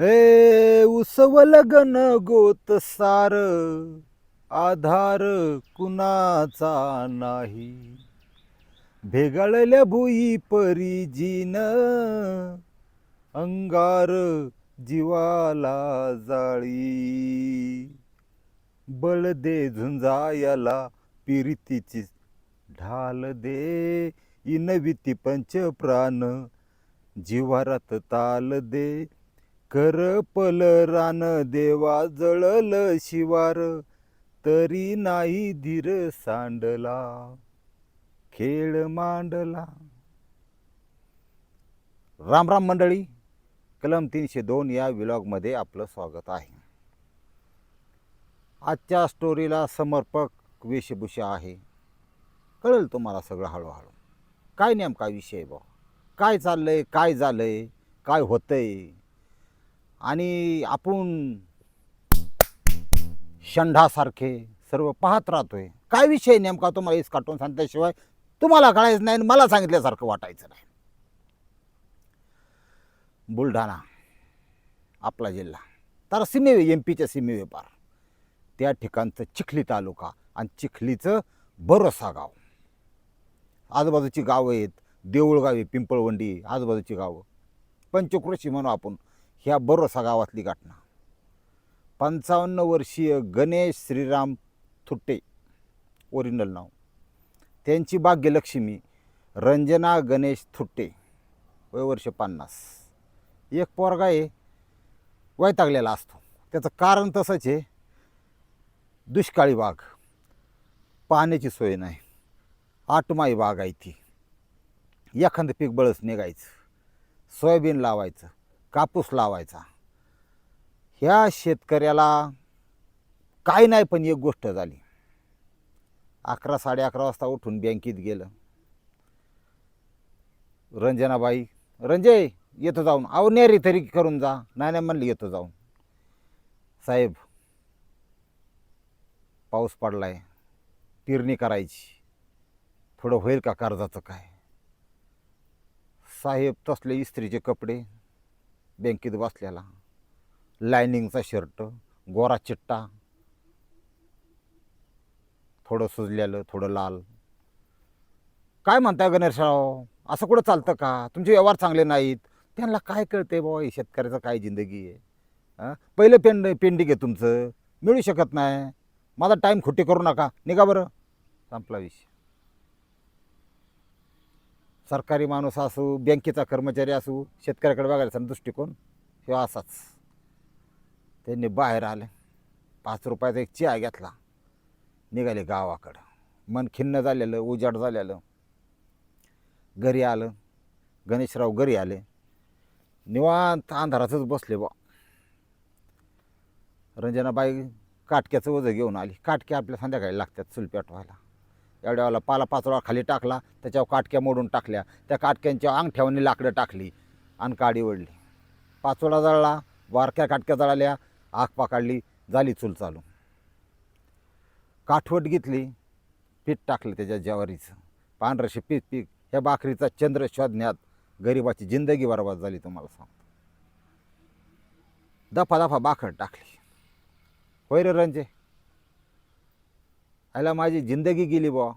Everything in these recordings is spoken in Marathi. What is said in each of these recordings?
ए उसव लगन गोत सार आधार कुणाचा नाही? भेगाळल्या भुई परी जीन अंगार जीवाला जाळी. बळ दे झुंजायाला पिरितीची ढाल दे इनविती पंच प्राण जिवारात ताल दे. कर पल रान देवा जळल शिवार तरी नाही धीर सांडला खेळ मांडला. राम राम मंडळी कलम तीनशे दोन या विलॉगमध्ये आपलं स्वागत आहे. आजच्या स्टोरीला समर्पक वेशभूषा आहे. कळेल तुम्हाला सगळं हळूहळू. काय नेमका विषय बा काय चाललंय? काय झालंय? काय होतंय? आणि आपण षंढासारखे सर्व पाहत राहतोय. काय विषय नेमका तुम्हाला इस काटून सांगल्याशिवाय? तुम्हाला कळायचं नाही आणि मला सांगितल्यासारखं वाटायचं नाही. बुलढाणा आपला जिल्हा. तर सीमेवे एम पीच्या सीमेवे पार. त्या ठिकाणचं चिखली तालुका आणि चिखलीचं बरोसा गाव. आजूबाजूची गावं आहेत. देऊळगावी पिंपळवंडी आजूबाजूची गावं. पंचकृषी म्हणू आपण. ह्या बरोसा गावातली घटना. पंचावन्न वर्षीय गणेश श्रीराम थुट्टे ओरिजिनल नाव. त्यांची भाग्यलक्ष्मी रंजना गणेश थुट्टे वय वर्ष पन्नास. एक पोरगा आहे वैतागलेला असतो. त्याचं कारण तसंच आहे दुष्काळी बाग. पाण्याची सोय नाही. आटमाई बाग आहे ती. एखादं पीक बळच निघायचं. सोयाबीन लावायचं. कापूस लावायचा. ह्या शेतकऱ्याला काय नाही पण एक गोष्ट झाली. अकरा साडे अकरा वाजता उठून बँकेत गेलं. रंजनाबाई रंजय येतो जाऊन. अहो नेरी तरी करून जा. नाही नाही म्हणलं येतो जाऊन. साहेब पाऊस पडलाय. पेरणी करायची. थोडं होईल का कर्जाचं काय? साहेब तसले इस्त्रीचे कपडे बँकेत बसलेला. लायनिंगचा शर्ट गोरा चिट्टा. थोडं सुजलेलं थोडं लाल. काय म्हणताय गणेशराव? असं कुठं चालतं का? तुमचे व्यवहार चांगले नाहीत. त्यांना काय कळते बाबा? हे शेतकऱ्याचं काय जिंदगी आहे? पहिलं पेंड पेंडिंग आहे तुमचं. मिळू शकत नाही. माझा टाईम खोटी करू नका. निघा बरं. संपला विषय. सरकारी माणूस असू बँकेचा कर्मचारी असू शेतकऱ्याकडे बघायचा दृष्टिकोन हे असाच. त्यांनी बाहेर आले. पाच रुपयाचा एक चहा घेतला. निघाले गावाकडं. मन खिन्न झालेलं उजाड झालेलं. घरी आलं. गणेशराव घरी आले. निवांत अंधारातच बसले बा रंजनाबाई काटक्याचं वजं घेऊन आली. काटके आपल्या संध्याकाळी लागतात चुलपेट व्हायला एवढ्यावाला पालापाचोळा पाला पाचोळा खाली टाकला त्याच्यावर काटक्या मोडून टाकल्या. त्या काटक्यांच्या अंगठ्यावरनी लाकडं टाकली आणि काडी ओढली. पाचोळा जळला वारक्या काटक्या जळाल्या आग पाकाडली झाली चूल चालू काठवट घेतली पीठ टाकलं त्याच्या ज्वारीचं. पांढरशी पीठ पीक ह्या बाकरीचा चंद्र शोधण्यात गरिबाची जिंदगी बरबाद झाली तुम्हाला सांगतो. दफा दफा बाखर टाकली. होय रे रंजे? ह्याला माझी जिंदगी गेली बुवा.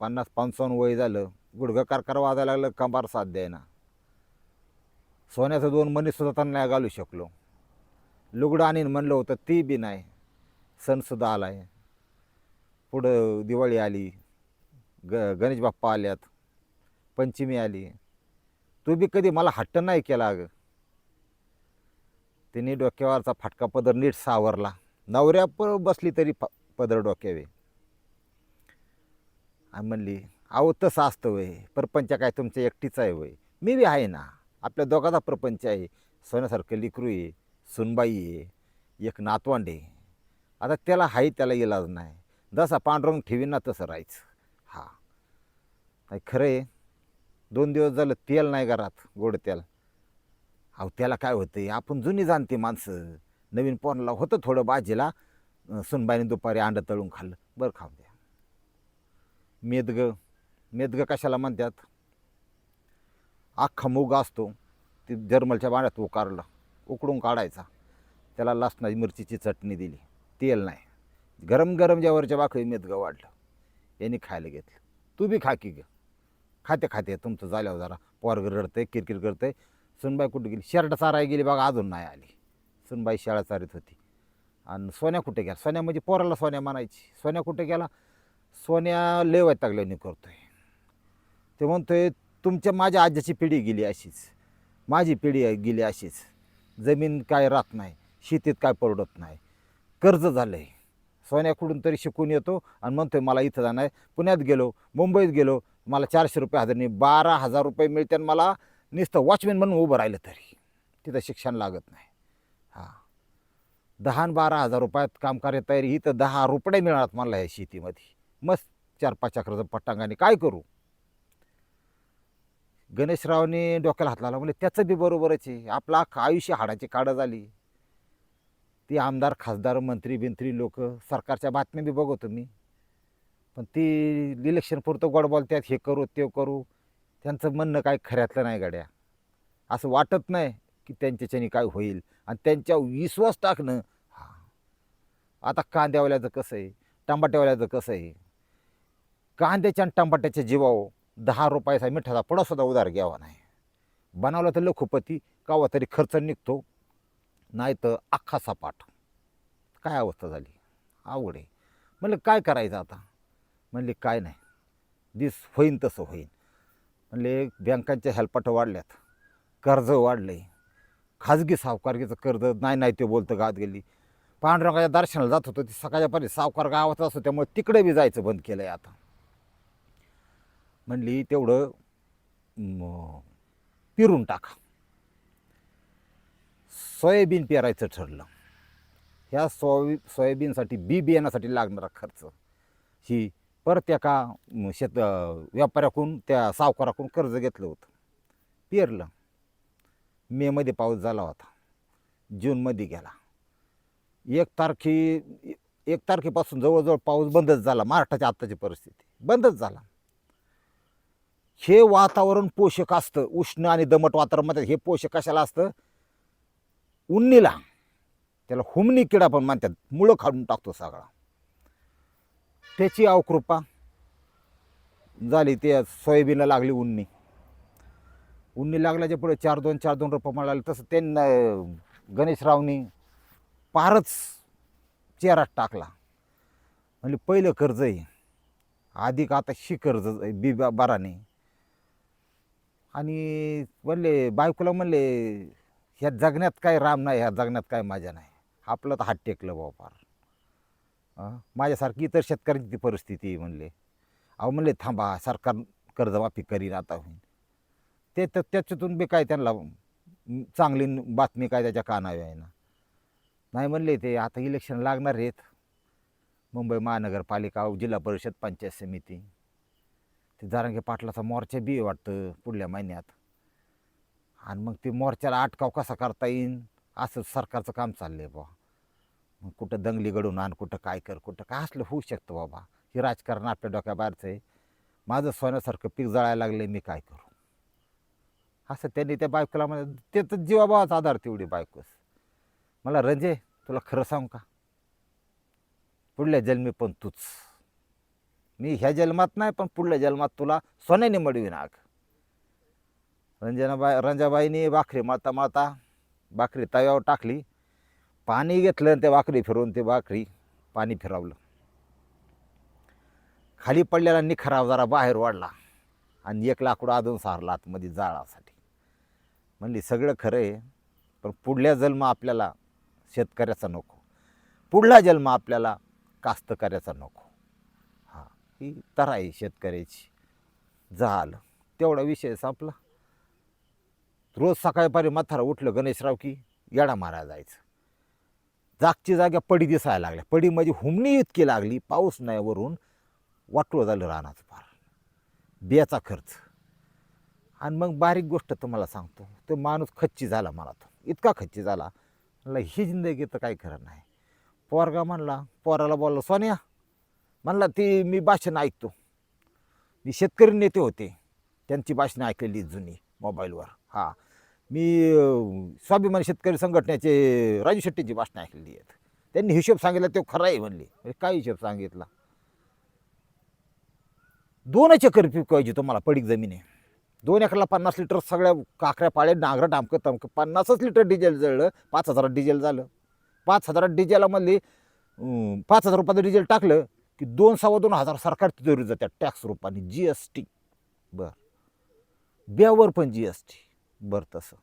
पन्नास पंचावन्न वय झालं. गुडघं कारकार वाजायला लागलं कंबार साथ द्यायना. सोन्याचं दोन मनी सुद्धा त्यांना नाही घालू शकलो. लुगडं आणीन म्हणलं होतं ती बी नाही. सणसुद्धा आला आहे पुढं दिवाळी आली. ग गणेश बाप्पा आल्यात. पंचमी आली. तू बी कधी मला हट्ट नाही केला अगं. तिने डोक्यावरचा फाटका पदर नीट सावरला. नवऱ्या बसली तरी फ पदर डोक्यावे. आणि म्हणली अहो तसं असतं वय. प्रपंच काय तुमच्या एकटीच आहे वय. मी बी आहे ना. आपल्या दोघाचा प्रपंच आहे. सोन्यासारखं लिकरू आहे. सुनबाई आहे. एक नातवंड आहे. आता त्याला हाय त्याला इलाज नाही. जसा पांडुरंग ठेवी ना तसं राहायचं. हा. काय खरं आहे. दोन दिवस झालं तेल नाही घरात गोड तेल. अहो त्याला काय होतं आपण जुनी जाणते माणसं. नवीन पोरला होतं थोडं भाजीला सुनबाईने दुपारी अंडं तळून खाल्लं. बरं खाऊ द्या. मेदगं मेदगं कशाला म्हणतात? अख्खा मूग असतो. ते जर्मलच्या बांड्यात उकारलं. उकडून काढायचा. त्याला लसणाची मिरचीची चटणी दिली. तेल नाही. गरम गरम ज्यावरच्या भाकरी मेदगं वाढलं. यांनी खायला घेतलं. तू बी खा की ग. खाते खाते तुमचं झाल्यावर जरा पोरग रडते किरकिर करते सुनबाई कुठे गेली? शर्ट चाराय गेली बघा अजून नाही आली. सुनबाई शाळा चारीत होती. आणि सोन्या कुठे गेला? सोन्या म्हणजे पोराला सोन्या म्हणायची. सोन्या कुठे गेला? सोन्या लय वैतागल्याने करतोय. ते म्हणतोय तुमच्या माझ्या आज्याची पिढी गेली अशीच. माझी पिढी गेली अशीच. जमीन काय राहत नाही शेतीत काय परवडत नाही. कर्ज झालं आहे सोन्याकडून तरी शिकून येतो आणि म्हणतोय मला इथं जाणं आहे. पुण्यात गेलो मुंबईत गेलो. मला चारशे रुपये हजारनी बारा हजार रुपये मिळते आणि मला. नुसतं वॉचमॅन म्हणून उभं राहिलं तरी. तिथं शिक्षण लागत नाही. दहा आणि बारा हजार रुपयात काम करायला तयारी ही तर दहा रुपये मिळणार मला या शेतीमध्ये. मस्त चार पाच अकराचं पट्टांगाने काय करू? गणेशरावने डोक्याला हात लावला. म्हणजे त्याचं बी बरोबरच आहे. आपलं अख्खं आयुष्य हाडाची काढं झाली. ती आमदार खासदार मंत्री बिंत्री लोक सरकारच्या बातम्या बी बघतो मी. पण ती इलेक्शन पुरतं गोड बोलतात. हे करू ते करू. त्यांचं म्हणणं काय खऱ्यातलं नाही गाड्या. असं वाटत नाही की त्यांच्याच्याने काय होईल. आणि त्यांच्या विश्वास टाकणं हा. आता कांद्यावाल्याचं कसं आहे? टमाट्यावाल्याचं कसं आहे? कांद्याच्या आणि टमाट्याच्या जीवावर दहा रुपयाचा मिठाचा पडासुद्धा उधार घ्यावा नाही. बनवला तर लखोपती कावा तरी खर्च निघतो नाही तर अख्खा सपाट. काय अवस्था झाली? आवड आहे. म्हणलं काय करायचं आता? म्हणले काय नाही. दिस होईन तसं होईन. म्हणले बँकांच्या हेल्पाट वाढल्यात. कर्ज वाढले खाजगी सावकारकीचं कर्ज नाही नाही ते बोलतं गात गेली. पांडुरंगाच्या दर्शनाला जात होतं ती सकाळच्या पहिले सावकार गावात असतो त्यामुळे तिकडे बी जायचं बंद केलं आहे आता. म्हणली तेवढं पिरून टाका. सोयाबीन पेरायचं ठरलं. ह्या सोयाबी सोयाबीनसाठी बी बियाण्यासाठी लागणारा खर्च. ही परत एका शेत व्यापाऱ्याकडून त्या सावकाराकडून कर्ज घेतलं होतं. पेरलं. मेमध्ये पाऊस झाला होता. जूनमध्ये गेला. एक तारखे एक तारखेपासून जवळजवळ पाऊस बंदच झाला. महाराष्ट्राच्या आत्ताची परिस्थिती बंदच झाला. हे वातावरण पोषक असतं. उष्ण आणि दमट वातावरणामध्ये हे पोषक कशाला असतं? उन्नीला. त्याला हुमणी किडा पण म्हणतात. मुळं काढून टाकतो सगळा. त्याची अवकृपा झाली. ते सोयाबीनला लागली उन्नी. उन्नी लागल्याच्या पुढे चार दोन चार दोन रुपये मिळाले तसं त्यांना गणेशरावनी पारच चेहरात टाकला. म्हणजे पहिलं कर्ज आहे. अधिक आता शी कर्ज बी बाराने. आणि म्हणले बायकोला म्हणले ह्या जगण्यात काय राम नाही ह्या जगण्यात काय मजा नाही. आपलं तर हात टेकलं बाबा फार. माझ्यासारखी इतर शेतकऱ्यांची ती परिस्थिती म्हणले. अहो म्हणले थांबा सरकार कर्जमाफी करीन आता. होईन ते तर त्याच्यातून बी काय त्यांना चांगली बातमी काय त्याच्या कानावी आहे ना नाही म्हणले ते आता इलेक्शन लागणार आहेत. मुंबई महानगरपालिका जिल्हा परिषद पंचायत समिती. ते जारंगे पाटलाचा मोर्चा बी आहे वाटतं पुढल्या महिन्यात. आणि मग ते मोर्चाला अटकाव कसा करता येईल असं सरकारचं काम चाललं आहे बा मग कुठं दंगली घडून आण कुठं काय कर कुठं काय असलं होऊ शकतं बाबा. हे राजकारण आपल्या डोक्याबाहेरचं आहे. माझं सोन्यासारखं पीक जळायला लागले मी काय करू? असं त्यांनी त्या बायकोला म्हणजे ते तर जीवाभावाचा आधार तेवढी बायकोस मला रंजे तुला खरं सांगू का? पुढल्या जन्मी पण तूच. मी ह्या जन्मात नाही पण पुढल्या जन्मात तुला सोन्याने मडवीन आग. रंजनाबाई रंजाबाईने भाकरी मळता मळता भाकरी तव्यावर टाकली. पाणी घेतलं आणि त्या भाकरी फिरवून ते भाकरी पाणी फिरवलं. खाली पडलेला निखराव जरा बाहेर वाढला आणि एक लाकूड अजून सारला आतमध्ये जाळासाठी. म्हणली सगळं खरं आहे पण पुढल्या जन्म आपल्याला शेतकऱ्याचा नको. पुढला जन्म आपल्याला कास्तकऱ्याचा नको. हां ही तर आहे शेतकऱ्याची. झालं. तेवढा विषय संपला. रोज सकाळपारी म्हातारा उठलं गणेशराव की येडा मारायला जायचं. जागची जाग्या पडी दिसायला लागल्या. पडी म्हणजे हुमणी इतकी लागली पाऊस नाही वरून वाटलं झालं रानाचं फार बियाचा खर्च. आणि मग बारीक गोष्ट तुम्हाला सांगतो. तो माणूस खच्ची झाला मला तो इतका खच्ची झाला. म्हणलं ही जिंदगी तर काही खरं नाही. पोरगा म्हणला पोराला बोलला सोन्या. म्हणला ती मी भाषण ऐकतो. मी शेतकरी नेते होते. त्यांची भाषणं ऐकलेली जुनी मोबाईलवर. हां. मी स्वाभिमान स्वाभिमानी शेतकरी संघटनेचे राजू शेट्टीची भाषणं ऐकलेली आहेत. त्यांनी हिशोब सांगितला तो खरा आहे म्हणले. काय हिशोब सांगितला? दोनच एकर पिकवायची तुम्हाला पडीक जमीन. आहे दोन एकरला पन्नास लिटर सगळ्या काकऱ्या पाळ्या नांगरं डामकं तमकं. पन्नासच लिटर डिझेल जळलं पाच हजारात डिझेल झालं. पाच हजारात डिझेलामधली पाच हजार रुपयाचं डिझेल टाकलं की दोन सव्वा दोन हजार सरकार तिथं जातात टॅक्स रूपाने. जी एस टी बरं. ब्यावर पण जी एस टी बरं तसं.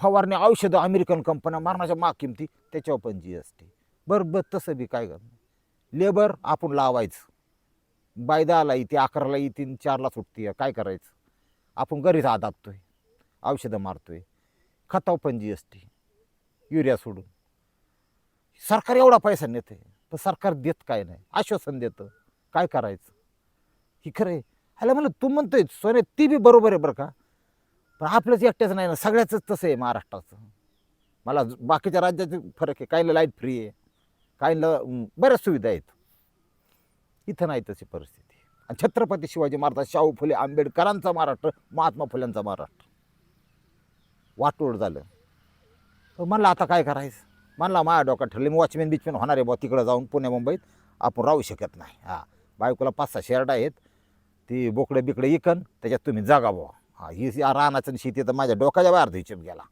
फवारणी औषधं अमेरिकन कंपन्या मारण्याच्या माग किमती त्याच्यावर पण जी एस टी बरं बरं तसं बी काय करणं लेबर आपण लावायचं. बाय दहाला येते अकराला येते चारला सुटते काय करायचं? आपण घरीच आहे औषधं मारतोय. खताव पण जी एस टी युरिया सोडून. सरकार एवढा पैसा नेते पण सरकार देत काय नाही. आश्वासन देतं. काय करायचं? ही खरं आहे. ह्याला म्हणलं तू म्हणतोय सोने ती बी बरोबर आहे बरं का? पण आपलंच एकट्याच नाही ना सगळ्याच तसं आहे महाराष्ट्राचं. मला बाकीच्या राज्याचे फरक आहे. काहीला लाइट फ्री आहे. काहीला बऱ्याच सुविधा आहेत. इथं नाही तशी परिस्थिती. छत्रपती शिवाजी महाराज शाहू फुले आंबेडकरांचा महाराष्ट्र महात्मा फुल्यांचा महाराष्ट्र. वाटोळ झालं. पण म्हणलं आता काय करायचं? म्हणला माझ्या डोक्यात ठरले मी वॉचमॅन बिचमॅन होणार आहे बुवा तिकडं जाऊन पुणे मुंबईत. आपण राहू शकत नाही. हां. बायकोला पाच सहा शेरडा आहेत. ती बोकडं बिकडं इकन त्याच्यात तुम्ही जागा बुवा. हा ही रानाचं आणि शेती तर माझ्या डोक्याच्या बाहेर हिशोब गेला.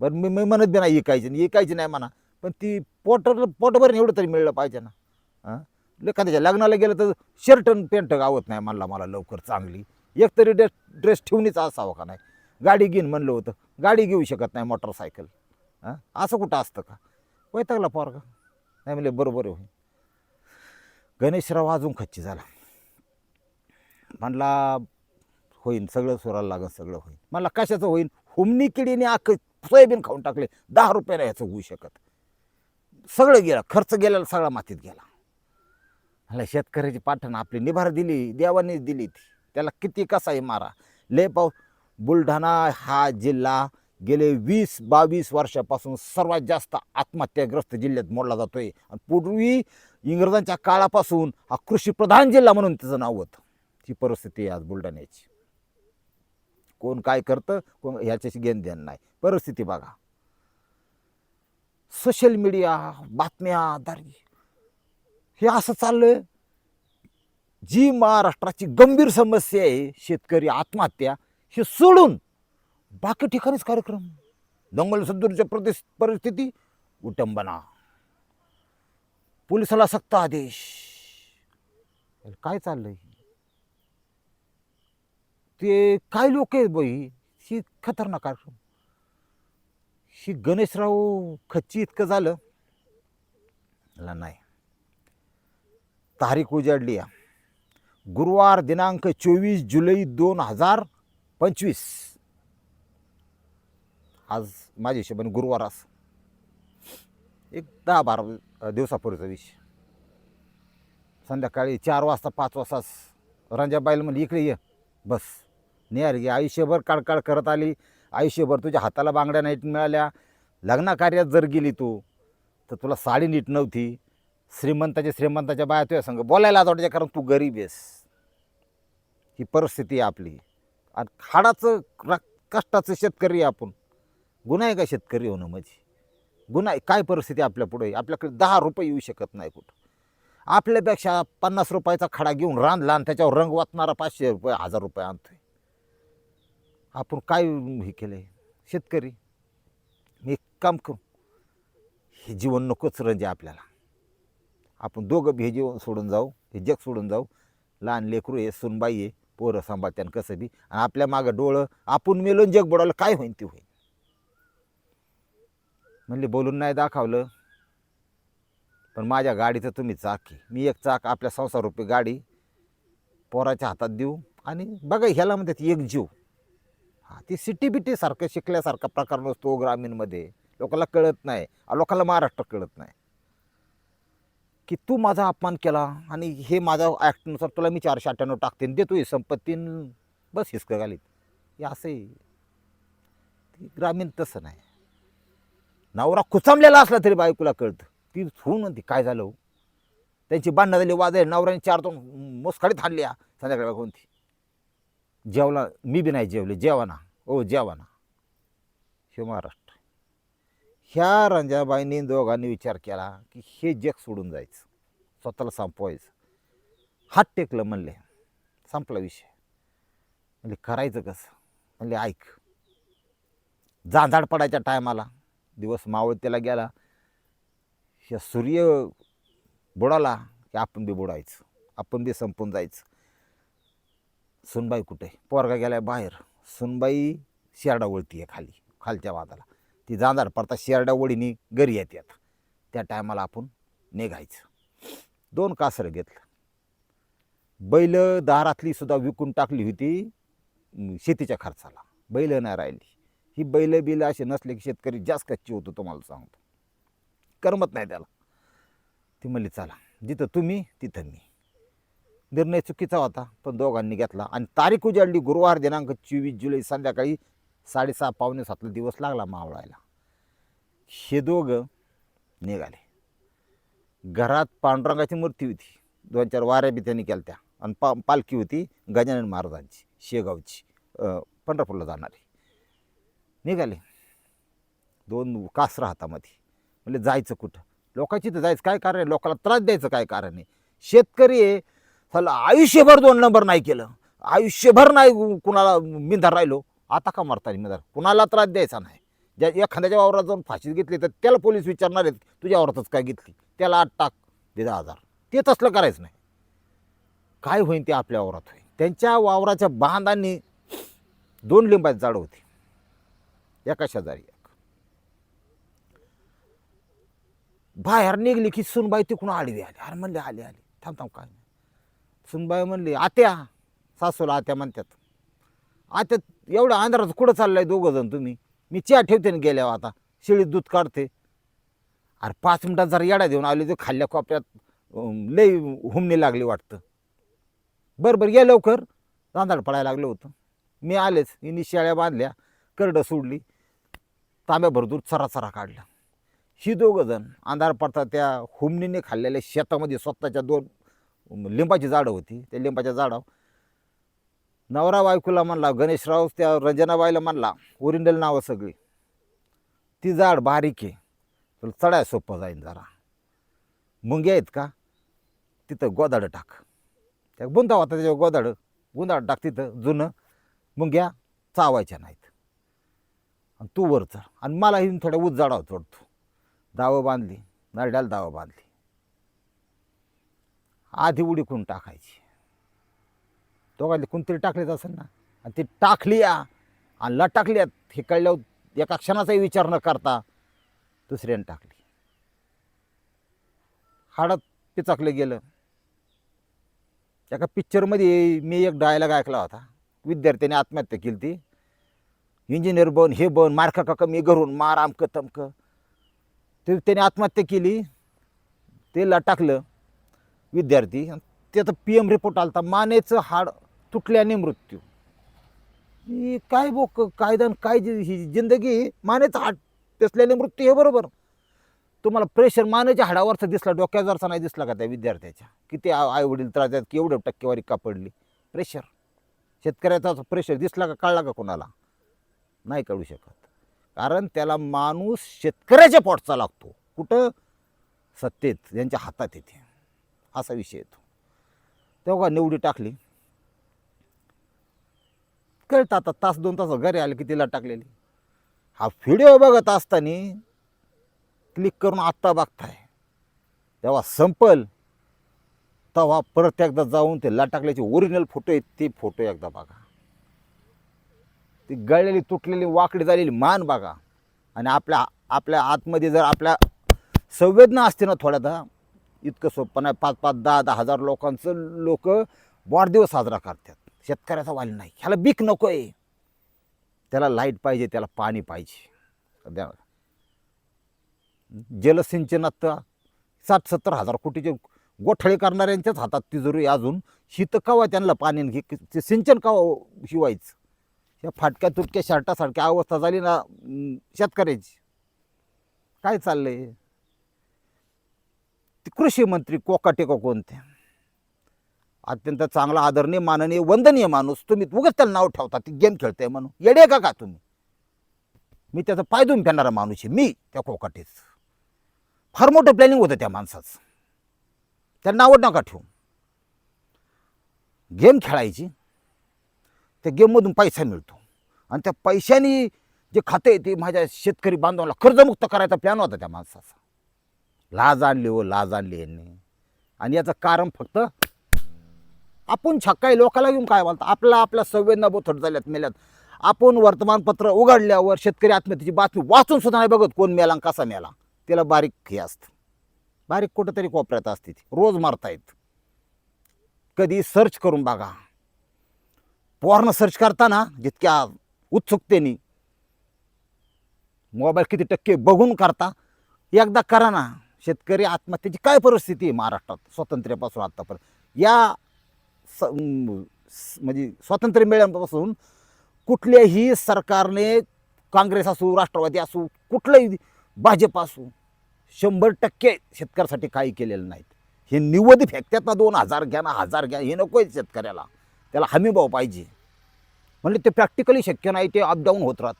बरं मी मी म्हणत बी नाही इकायची आणि इकायची नाही म्हणा. पण ती पोट पोटभर एवढं तरी मिळलं पाहिजे ना. हां? एखाद्याच्या लग्नाला गेलं तर शर्ट आणि पेंट गावत नाही म्हणला मला लवकर चांगली. एक तरी ड्रेस ड्रेस ठेवणीचा असावा का नाही? गाडी घेईन म्हणलं होतं. गाडी घेऊ शकत नाही मोटरसायकल हां? असं कुठं असतं का? वैतागला पोरगा. नाही म्हणले बरोबर आहे. गणेशराव अजून खच्ची झाला. म्हणला होईन सगळं सोरायला लागेल सगळं होईन. म्हणला कशाचं होईन? हुमनी किडीने आख सोयाबीन खाऊन टाकले. दहा रुपयाला ह्याचं होऊ शकत. सगळं गेलं. खर्च गेलेला सगळा मातीत गेला. मला शेतकऱ्याची पाठण आपली निभार दिली देवानेच दिली ती. त्याला किती कसाही मारा. लय पाव बुलढाणा हा जिल्हा गेले वीस बावीस वर्षापासून सर्वात जास्त आत्महत्याग्रस्त जिल्ह्यात मोडला जातोय. आणि पूर्वी इंग्रजांच्या काळापासून हा कृषीप्रधान जिल्हा म्हणून त्याचं नाव होतं. ही परिस्थिती आहे आज बुलढाण्याची. कोण काय करतं कोण ह्याच्याशी घेण देण नाही. परिस्थिती बघा. सोशल मीडिया बातम्या दारी हे असं चाललं जी महाराष्ट्राची गंभीर समस्या आहे शेतकरी आत्महत्या हे सोडून बाकी ठिकाणीच कार्यक्रम. दंगल सद्दूरच्या प्रदेश परिस्थिती उटंबना. पोलिसाला सक्त आदेश. काय चाललंय? ते काय लोक आहेत बाई? ही खतरनाक कार्यक्रम. ही गणेशराव खच्ची इतकं झालं? नाही. तारीख उजाडली आहे. गुरुवार दिनांक चोवीस जुलै दोन हजार पंचवीस. आज माझ्या हिशोबाने गुरुवार आज. एक दहा बारा दिवसापूर्वीचा विषय संध्याकाळी चार वाजता पाच वाजता रंजाबाईल म्हणजे इकडे ये. बस. नेहर गे आयुष्यभर काळकाळ करत आली. आयुष्यभर तुझ्या हाताला बांगड्या नाहीत मिळाल्या. लग्नाकार्यात जर गेली तू तर तुला साडी नीट नव्हती. श्रीमंताच्या श्रीमंताच्या बाया तुझ्या संग बोलायला वाटते कारण तू गरीब आहेस. ही परिस्थिती आहे आपली. आणि हाडाचं रा कष्टाचं शेतकरी आपण. गुन्हा आहे का शेतकरी होणं म्हणजे? गुन्हा आहे काय परिस्थिती आपल्या पुढे? आपल्याकडे दहा रुपये येऊ शकत नाही कुठं. आपल्यापेक्षा पन्नास रुपयाचा खडा घेऊन रांधला आणि त्याच्यावर रंग वाचणारा पाचशे रुपये हजार रुपये आणतोय. आपण काय हे केलं आहे शेतकरी. मी एक काम करू. हे जीवन नकोच रंजे आपल्याला. आपण दोघं बी हे जीवन सोडून जाऊ हे जग सोडून जाऊ. लहान लेकरू आहे सुनबाई आहे पोरं सांभाळत्यान कसं बी. आणि आपल्या मागं डोळं आपण मेलून जग बुडवलं काय होईन ते होईन. म्हणले बोलून नाही दाखवलं. पण माझ्या गाडीचं तुम्ही चाक आहे मी एक चाक आपल्या संसार रुपये गाडी पोराच्या हातात देऊ आणि बघा ह्याला म्हणतात एक जीव. हा ती सिटी बिटीसारखं शिकल्यासारखा प्रकार नसतो हो ग्रामीणमध्ये. लोकांना कळत नाही. लोकांना महाराष्ट्र कळत नाही. की तू माझा अपमान केला आणि हे माझ्या ॲक्टनुसार तुला मी चारशे अठ्ठ्याण्णव टाकते आणि देतो आहे संपत्तीन बस हिसकं घालीत. हे असं आहे ती ग्रामीण तसं नाही. नवरा खुचामलेला असला तरी बायकोला कळतं. ती होऊन म्हणते काय झालं हो? त्यांची भांडणं झाली वाजाय नवऱ्याने चार दोन मोसखाडीत हाणल्या संध्याकाळी कोणती जेवला मी बी नाही जेवले जेवाना. ओ जेवाना. हे महाराष्ट्र. ह्या रंजाबाईंनी दोघांनी विचार केला की हे जग सोडून जायचं. स्वतःला संपवायचं. हात टेकलं म्हणले. संपला विषय. म्हणजे करायचं कसं? म्हणले ऐक. जांजाड पडायच्या टायमाला दिवस मावळतेला गेला. हे सूर्य बुडाला की आपण बी बुडायचं. आपण बी संपून जायचं. सुनबाई कुठे? पोरगा गेलाय बाहेर. सुनबाई शेरडा वळती आहे खाली. खालच्या वादाला. ती जाणार. पडता शेरडा वळीनी घरी येतात त्या टायमाला आपण निघायचं. दोन कासरं घेतलं. बैल दारातली सुद्धा विकून टाकली होती शेतीच्या खर्चाला. बैल नाही राहिली. ही बैल बिल असे नसले की शेतकरी जास्त कच्ची होतो तुम्हाला सांगतो. करमत नाही त्याला. ती म्हणली चला जिथं तुम्ही तिथं मी. निर्णय चुकीचा होता पण दोघांनी घेतला. आणि तारीख उजाडली. गुरुवार दिनांक चोवीस जुलै संध्याकाळी साडेसहा पावणे सातला दिवस लागला मावळायला. हे दोघं निघाले. घरात पांडुरंगाची मूर्ती होती. दोन चार वाऱ्या बी त्यांनी केल्या त्या आणि पा पालखी होती गजानन महाराजांची शेगावची पंढरपूरला जाणारी. निघाले. दोन कासरा हातामध्ये. म्हणजे जायचं कुठं? लोकांची तर जायचं काय कारण आहे? लोकांना त्रास द्यायचं काय कारण आहे? शेतकरी आहे. त्याला आयुष्यभर दोन नंबर नाही केलं. आयुष्यभर नाही कुणाला मिंधार राहिलो. आता का मारता मिंधार कुणाला त्रास द्यायचा नाही. ज्या एखाद्याच्या वावरात जाऊन फाशीत घेतली तर त्याला पोलीस विचारणार आहेत तुझ्या वावरातच काय घेतली? त्याला आठ टाक दे दहा हजार. ते तसलं करायचं नाही. काय होईन ते आपल्या वावरात होईल त्यांच्या वावराच्या बांधांनी दोन लिंबाची झाडं होती. एका शेजारी एक. बाहेर निघली की सुनबाई तिकडून आडवी आली. अरे म्हणले आले आले. थांब थांब काय नाही. सुनबाई म्हणली आत्या. सासूला आत्या म्हणतात. आता एवढं अंधारात कुठं चाललाय दोघं जण तुम्ही? मी चहा ठेवते ना गेल्यावर आता. शिळीत दूध काढते. अरे पाच मिनटात जर येडा देऊन आले ते खाल्ल्या कोपऱ्यात लई हुमणी लागली वाटतं. बरं बरं ये लवकर. तांदळ पडायला लागलं होतं. मी आलेच. हिनी शेळ्या बांधल्या करडं सोडली. तांब्याभर दूध चरा चरा काढलं. ही दोघं जण अंधार पडता त्या हुमणीने खाल्लेल्या शेतामध्ये स्वतःच्या दोन लिंबाची झाडं होती. त्या लिंबाच्या झाडावर नवरा बायकोला म्हणला गणेशराव त्या रंजनाबाईला म्हणला ओरिंडल नावं सगळी. ती झाड बारीक आहे. तुला चढाय सोपं जाईन जरा. मुंग्या आहेत का? तिथं गोदाडं टाक. त्या बुंदा होता त्याच्यावर गोदाडं गुंदाड टाक तिथं जुनं. मुंग्या चावायच्या नाहीत. आणि तू वर चढ. आणि मला ही थोड्या उज्जाडावर चढतो दावं बांधली नरड्याला दावं बांधली. आधी उडी करून टाकायची. दोघांनी कोणतरी टाकलेच असेल ना. आणि ती टाकली या आणि ला हे कळल्यावर एका क्षणाचाही विचार न करता दुसऱ्याने टाकली. हाडात पिचाकलं गेलं. एका पिक्चरमध्ये मी एक डायलॉग ऐकला होता. विद्यार्थ्याने आत्महत्या केली ती इंजिनियर बन हे बन मार्क का कमी घरून मार आमकं तमकं ते त्याने आत्महत्या केली. ते लटाकलं विद्यार्थी त्याचा पी एम रिपोर्ट आला होता मानेचं हाड तुटल्याने मृत्यू. ही काय बोक कायदा न काय जी- ही जिंदगी मानेचा हाट दिसल्याने मृत्यू हे बरोबर. तुम्हाला प्रेशर मानेच्या हाडावरचा दिसला डोक्यावरचा नाही दिसला का त्या विद्यार्थ्याच्या? किती आई वडील त्रास देतात की एवढं टक्केवारी का पडली? प्रेशर शेतकऱ्याचा प्रेशर दिसला का कळला का कोणाला? नाही कळू शकत. कारण त्याला माणूस शेतकऱ्याच्या पोटचा लागतो. कुठं? सत्तेत यांच्या हातात येते. असा विषय येतो. तेव्हा निवडी टाकली? कळतं आता तास दोन तास घरी आले की तिला टाकलेली हा व्हिडिओ बघत असताना क्लिक करून आत्ता बघताय. तेव्हा संपल तेव्हा परत एकदा जाऊन ते लटाकल्याचे ओरिजिनल फोटो आहेत ते फोटो एकदा बघा. ती गळलेली तुटलेली वाकडी झालेली मान बघा. आणि आपल्या आपल्या आतमध्ये जर आपल्या संवेदना असते ना थोड्या दहा इतकं सोपं नाही. पाच पाच दहा दहा हजार लोकांचं लोक वाढदिवस साजरा करतात. शेतकऱ्याचा वाली नाही. ह्याला बीक नको आहे त्याला लाइट पाहिजे त्याला पाणी पाहिजे. सध्या जलसिंचनात साठ सत्तर हजार कोटीचे गोठळे करणाऱ्यांच्याच हातात तिजोरी अजून. शीत कवा त्यांना पाणी घे ते सिंचन कवा शिवायचं? या फाटक्या तुटक्या शर्टासारख्या अवस्था झाली ना शेतकऱ्याची. काय चाललंय? आहे कृषी मंत्री कोकाटेको कोणत्या अत्यंत चांगला आदरणीय माननीय वंदनीय माणूस तुम्ही उगाच त्याला नाव ठेवता ती गेम खेळताय म्हणून. येडे का का तुम्ही? मी त्याचं पायदून फेडणारा माणूस आहे मी त्या कोकाटीच फार मोठं प्लॅनिंग होतं त्या माणसाचं. त्याला नावं नका ठेवू. गेम खेळायची त्या गेममधून पैसा मिळतो. आणि त्या पैशाने जे खाते ते माझ्या शेतकरी बांधवाला कर्जमुक्त करायचा प्लॅन होता त्या माणसाचा. लाज आणली हो लाज आणली यांनी. आणि याचं कारण फक्त आपण छक्काई लोकाला घेऊन काय बोलतो? आपला आपल्या संवेदना बोथट झाल्यात मेल्यात. आपण वर्तमानपत्र उघडल्यावर शेतकरी आत्महत्येची बातमी वाचून सुद्धा नाही बघत कोण मेला कसा मेला. त्याला बारीक हे असतं. बारीक कुठंतरी कोपऱ्यात असते ती. रोज मारतायत. कधी सर्च करून बघा. पोरनं सर्च करताना जितक्या उत्सुकतेने मोबाईल किती टक्के बघून करता एकदा करा ना शेतकरी आत्महत्येची काय परिस्थिती आहे महाराष्ट्रात? स्वातंत्र्यापासून आत्तापर्यंत या स म्हणजे स्वातंत्र्य मिळाल्यापासून कुठल्याही सरकारने काँग्रेस असू राष्ट्रवादी असू कुठलंही भाजप असू शंभर टक्के शेतकऱ्यासाठी काही केलेलं नाहीत. हे निवद फेकत्यात ना दोन हजार घ्या ना हजार घ्या हे नको आहे शेतकऱ्याला. त्याला हमीभाव पाहिजे. म्हणजे ते प्रॅक्टिकली शक्य नाही ते अपडाऊन होत राहत.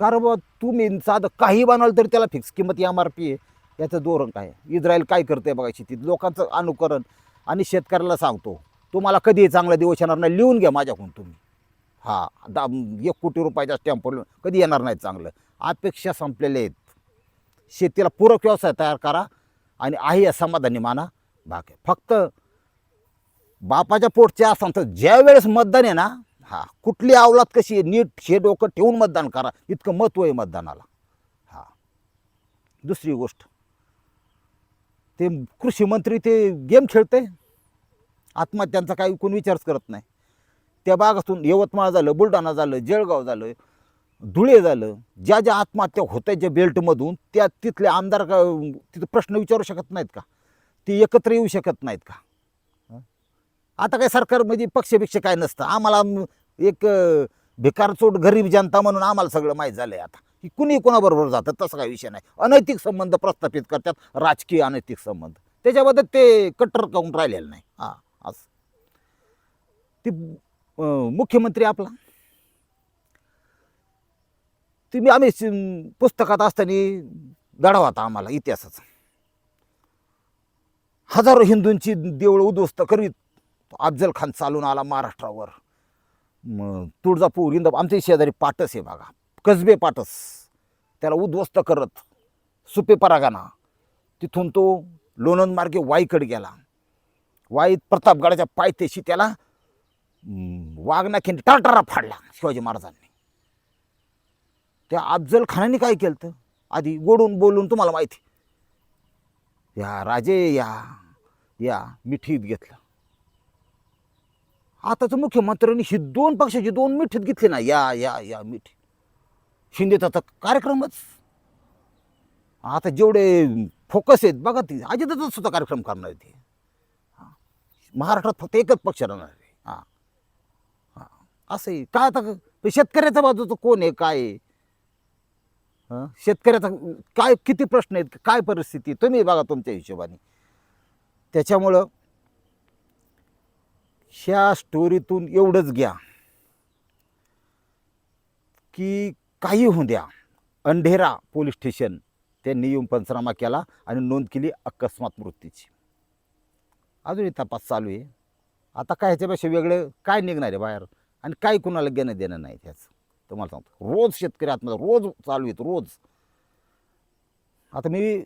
कारण बा तुम्ही साधं काही बनवाल तरी त्याला फिक्स किंमत एम आर पी आहे. याचं धोरण काय? इस्रायल काय करते बघा शेतीत? लोकांचं अनुकरण आणि शेतकऱ्याला सांगतो तुम्हाला कधीही चांगला दिवस येणार नाही लिहून घ्या माझ्याकडून तुम्ही. हा दा एक कोटी रुपयाचा स्टॅम्प कधी येणार नाही चांगलं. अपेक्षा संपलेले आहेत. शेतीला पूरक व्यवसाय तयार करा आणि आहे या समाधानी माना बाकी. फक्त बापाच्या पोटचे असताना तर ज्या वेळेस मतदान आहे ना हा कुठली आवलात कशी आहे नीट हे डोकं ठेवून मतदान करा. इतकं महत्त्व आहे मतदानाला. हां. दुसरी गोष्ट. ते कृषी मंत्री ते गेम खेळते आत्महत्यांचा काही कोण विचारच करत नाही. त्या भागातून यवतमाळ झालं बुलढाणा झालं जळगाव झालं धुळे झालं. ज्या ज्या आत्महत्या होत आहेत ज्या बेल्टमधून त्या तिथले आमदार का तिथं प्रश्न विचारू शकत नाहीत का? ते एकत्र येऊ शकत नाहीत का? आता काय सरकार म्हणजे पक्षपेक्ष काय नसतं. आम्हाला एक अं, भिकारचोट गरीब जनता म्हणून आम्हाला सगळं माहीत झालं आहे आता. की कुणी कोणाबरोबर जातात तसा काही विषय नाही. अनैतिक संबंध प्रस्थापित करतात राजकीय अनैतिक संबंध. त्याच्याबद्दल ते कट्टर काऊन राहिलेलं नाही. हां असं. ती मुख्यमंत्री आपला. तुम्ही आम्ही पुस्तकात असताना धडा होता आम्हाला इतिहासाचा. हजारो हिंदूंची देवळं उद्ध्वस्त करीत अफजल खान चालून आला महाराष्ट्रावर. तुळजापूर इंद आमच्या शेजारी पाटस आहे बघा. कसबे पाटस. त्याला उद्ध्वस्त करत सुपे परागाना. तिथून तो लोणंद मार्गे वाईकडे गेला. वाईत प्रतापगडाच्या पायथ्याशी त्याला हम्म, टाटारा फाडला शिवाजी महाराजांनी. त्या अफजल खानाने काय केलं तर आधी गोडून बोलून तुम्हाला माहिती. या राजे या या मिठीत घेतलं. आताचं मुख्यमंत्र्यांनी ही दोन पक्षाची दोन मिठीत घेतली ना या या या मिठी. शिंदेचा तर कार्यक्रमच. आता जेवढे फोकस आहेत बघा ती अजितच सुद्धा कार्यक्रम करणार ते. महाराष्ट्रात फक्त एकच पक्ष राहणार आहे. हां. हां. असं आहे. काय आता क- शेतकऱ्याच्या बाजूचं कोण आहे काय आहे? शेतकऱ्याचा काय किती प्रश्न आहेत काय परिस्थिती तुम्ही बघा तुमच्या हिशोबाने. त्याच्यामुळं ह्या स्टोरीतून एवढंच घ्या. की काही होऊ द्या. अंधेरा पोलीस स्टेशन त्यांनी येऊन पंचनामा केला आणि नोंद केली अकस्मात मृत्यूची. अजूनही तपास चालू आहे. आता काय ह्याच्यापेक्षा वेगळं काय निघणार आहे बाहेर? आणि काय कुणाला घेणं देणं नाही त्याचं? तुम्हाला सांगतो. रोज शेतकरी आत्महत्या रोज चालू आहेत रोज. आता मी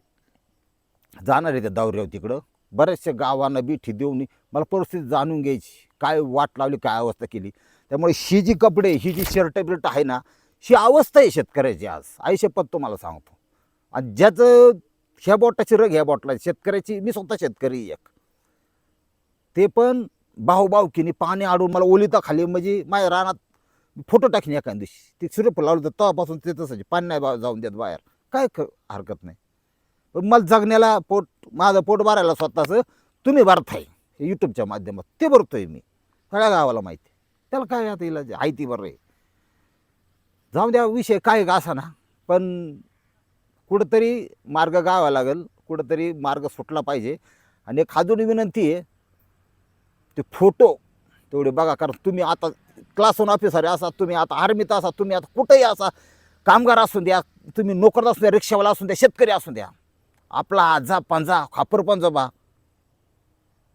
जाणार आहे त्या दौऱ्यावर तिकडं. बऱ्याचशा गावांना बिठी देऊन मला परिस्थिती जाणून घ्यायची. काय वाट लावली काय अवस्था केली. त्यामुळे ही जी कपडे ही जी शर्ट बिर्ट आहे ना ही अवस्था आहे शेतकऱ्याची आज. आयुष्यपद तुम्हाला सांगतो. आणि ज्याचं ह्या बोटाची रग ह्या बोटला शेतकऱ्याची मी स्वतः शेतकरी एक. ते पण भाऊ भावकीने पाणी आडून मला ओलिता खाली म्हणजे माझ्या रानात फोटो टाकीन एखाद्या दिवशी. ते सूर्यफूल लावलं तर तेव्हापासून ते तसंच पाणी नाही बा- जाऊन देत बाहेर. काय क- हरकत नाही. पण मला जगण्याला पोट माझं पोट भरायला स्वतःचं तुम्ही भरताय. यूट्यूबच्या माध्यमात ते भरतोय मी. सगळ्या गावाला माहिती आहे. त्याला काय आता इलाज आहे? ती बरं आहे. जाऊन द्या विषय काय असा ना पण कुठंतरी मार्ग गावा लागेल कुठंतरी मार्ग सुटला पाहिजे. आणि एक अजून विनंती आहे ते फोटो तेवढे बघा कारण तुम्ही आता क्लास वन ऑफिसर असा तुम्ही आता आर्मीत असा तुम्ही आता कुठेही असा कामगार असून द्या तुम्ही नोकर असू द्या रिक्षावाला असून द्या शेतकरी असून द्या आपला आजा पंजा खापर पंजोबा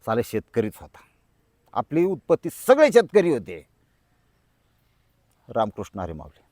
चाले शेतकरीच होता. आपली उत्पत्ती सगळे शेतकरी होते. रामकृष्ण हरे माऊली.